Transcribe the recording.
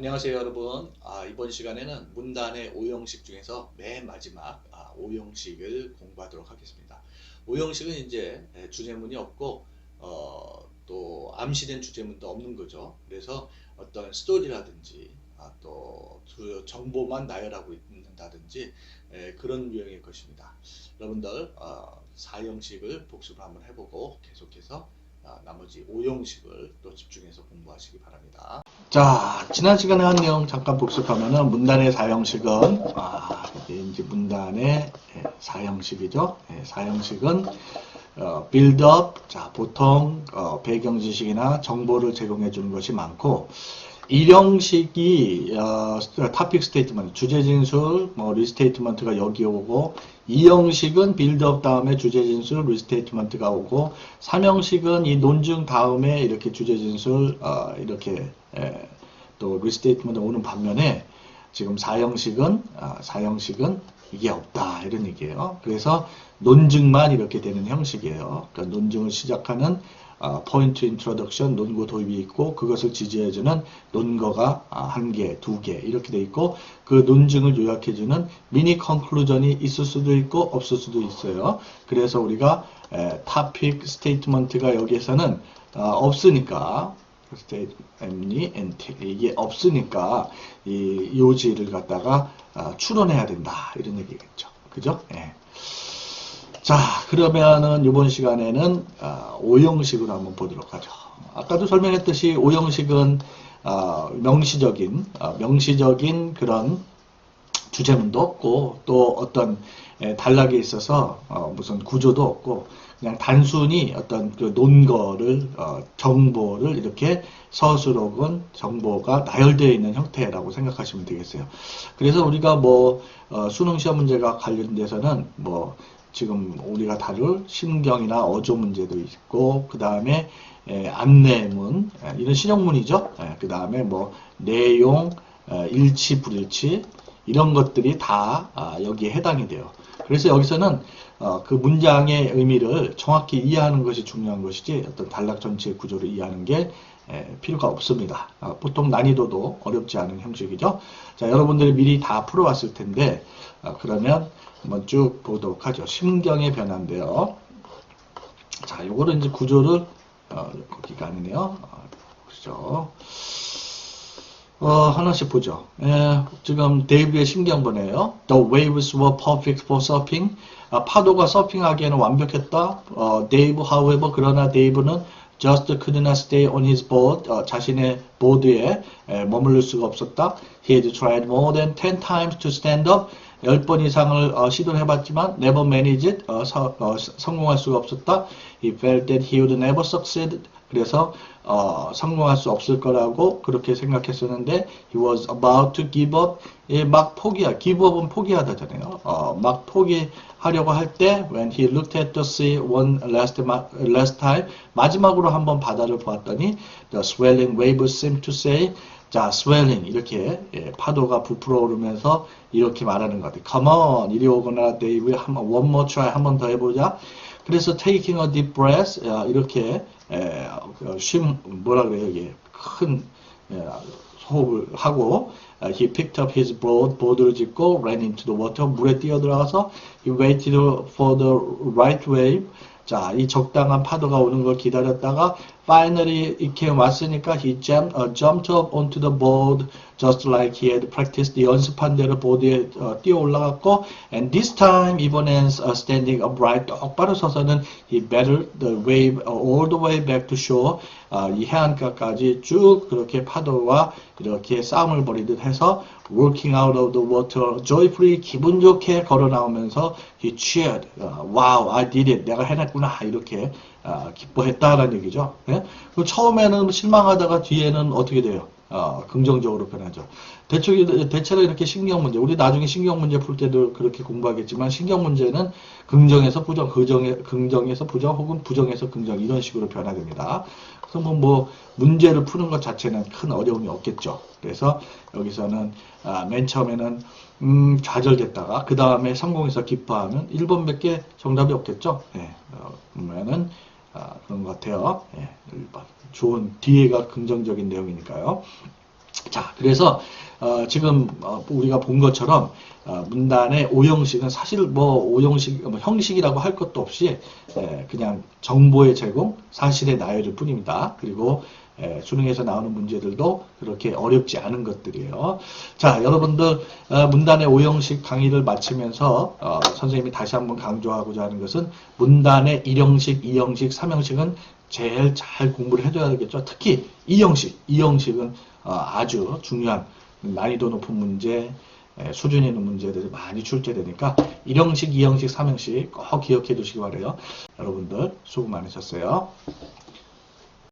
안녕하세요 여러분. 아, 이번 시간에는 문단의 오형식 중에서 맨 마지막 아, 오형식을 공부하도록 하겠습니다. 오형식은 이제 에, 주제문이 없고 어, 또 암시된 주제문도 없는 거죠. 그래서 어떤 스토리라든지 아, 또 주- 정보만 나열하고 있는다든지 에, 그런 유형의 것입니다. 여러분들 어, 사형식을 복습을 한번 해보고 계속해서 아, 나머지 오형식을 또 집중해서 공부하시기 바랍니다 자, 지난 시간에 한 내용 잠깐 복습하면은 문단의 사형식은 아, 이제 문단의 예, 사형식이죠. 예, 사형식은 어, 빌드업, 자 보통 어, 배경 지식이나 정보를 제공해 주는 것이 많고 일형식이 어, 타픽 스테이트먼트, 주제 진술, 뭐 리스테이트먼트가 여기 오고 이 형식은 빌드업 다음에 주제 진술, 리스테이트먼트가 오고 삼형식은 이 논증 다음에 이렇게 주제 진술 어, 이렇게 에, 또 리스테이트먼트 오는 반면에 지금 사형식은 아, 사형식은 이게 없다 이런 얘기예요. 그래서 논증만 이렇게 되는 형식이에요. 그러니까 논증을 시작하는 포인트 인트로덕션 논고 도입이 있고 그것을 지지해주는 논거가 아, 한 개, 두 개 이렇게 돼 있고 그 논증을 요약해주는 미니 컨클루전이 있을 수도 있고 없을 수도 있어요. 그래서 우리가 타픽 스테이트먼트가 여기에서는 아, 없으니까 스테이트먼트 이게 없으니까 이 요지를 갖다가 아, 추론해야 된다 이런 얘기겠죠. 그죠? 예. 자, 그러면은 이번 시간에는 아, 오형식으로 한번 보도록 하죠. 아까도 설명했듯이 오형식은 아, 명시적인 아, 명시적인 그런 주제문도 없고 또 어떤 에, 단락에 있어서 어, 무슨 구조도 없고 그냥 단순히 어떤 그 논거를 어, 정보를 이렇게 서술 혹은 정보가 나열되어 있는 형태라고 생각하시면 되겠어요. 그래서 우리가 뭐 어, 수능 시험 문제가 관련돼서는 뭐 지금 우리가 다룰 신경이나 어조 문제도 있고 그 다음에 안내문 에, 이런 실용문이죠. 그 다음에 뭐 내용 에, 일치 불일치 이런 것들이 다 아, 여기에 해당이 돼요. 그래서 여기서는 어, 그 문장의 의미를 정확히 이해하는 것이 중요한 것이지 어떤 단락 전체의 구조를 이해하는 게 에, 필요가 없습니다. 아, 보통 난이도도 어렵지 않은 형식이죠. 자, 여러분들이 미리 다 풀어왔을 텐데 아, 그러면 한번 쭉 보도록 하죠. 심경의 변화인데요. 자, 요거를 이제 구조를 어, 거기가 아니네요. 어, 그죠. 어, 하나씩 보죠. 예, 지금 데이브의 심경번이에요. The waves were perfect for surfing. 아, 파도가 서핑하기에는 완벽했다. 어, 데이브, however, 그러나 데이브는 just could not stay on his boat. 어, 자신의 보드에 에, 머무를 수가 없었다. He had tried more than 10 times to stand up. 10번 이상을 어, 시도를 해봤지만 never managed. 어, 서- 어, 성공할 수가 없었다. He felt that he would never succeed. 그래서 어, 성공할 수 없을 거라고 그렇게 생각했었는데 he was about to give up 예, 막 포기야 give up은 포기하다잖아요 어, 막 포기하려고 할 때 when he looked at the sea one last, last time 마지막으로 한번 바다를 보았더니 the swelling waves seemed to say 자 swelling 이렇게 예, 파도가 부풀어 오르면서 이렇게 말하는 것 같아요 come on 이리 오거나 데이브 한번 one more try 한번 더 해보자 그래서 taking a deep breath 야, 이렇게 에, 어, 쉼 뭐라 그래요 이게 큰 에, 호흡을 하고 어, he picked up his boat 보드를 짚고 ran into the water 물에 뛰어들어가서 he waited for the right wave 자, 이 적당한 파도가 오는 걸 기다렸다가 finally 이렇게 왔으니까 he jumped, uh, jumped up onto the board just like he had practiced 연습한 대로 보드에 어, 뛰어 올라갔고 and this time 이번엔 uh, standing upright 똑바로 서서는 he battled the wave all the way back to shore 아, 이 해안가까지 쭉 그렇게 파도와 이렇게 싸움을 벌이듯 해서 working out of the water joyfully 기분 좋게 걸어 나오면서 he cheered 아, wow I did it 내가 해냈구나 이렇게 아, 기뻐했다라는 얘기죠. 예? 그 처음에는 실망하다가 뒤에는 어떻게 돼요? 어, 긍정적으로 변하죠. 대체로, 대체로 이렇게 신경 문제, 우리 나중에 신경 문제 풀 때도 그렇게 공부하겠지만 신경 문제는 긍정에서 부정, 긍정에, 긍정에서 부정 혹은 부정에서 긍정 이런 식으로 변화됩니다. 그래서 뭐, 뭐 문제를 푸는 것 자체는 큰 어려움이 없겠죠. 그래서 여기서는 아, 맨 처음에는 음, 좌절됐다가 그 다음에 성공해서 기뻐하면 1번 밖에 정답이 없겠죠. 예, 어, 보면은 아, 그런 것 같아요. 예, 1번. 좋은 뒤에가 긍정적인 내용이니까요. 자, 그래서 어, 지금 어, 우리가 본 것처럼 어, 문단의 오형식은 사실 뭐 오형식 뭐 형식이라고 할 것도 없이 에, 그냥 정보의 제공, 사실의 나열일 뿐입니다. 그리고 에, 수능에서 나오는 문제들도 그렇게 어렵지 않은 것들이에요. 자, 여러분들 어, 문단의 오형식 강의를 마치면서 어, 선생님이 다시 한번 강조하고자 하는 것은 문단의 1형식, 2형식, 3형식은 제일 잘 공부를 해줘야 되겠죠. 특히 2형식, 2형식은 어, 아주 중요한 난이도 높은 문제, 에, 수준 있는 문제들이 많이 출제되니까 1형식, 2형식, 3형식 꼭 기억해 두시기 바래요. 여러분들 수고 많으셨어요.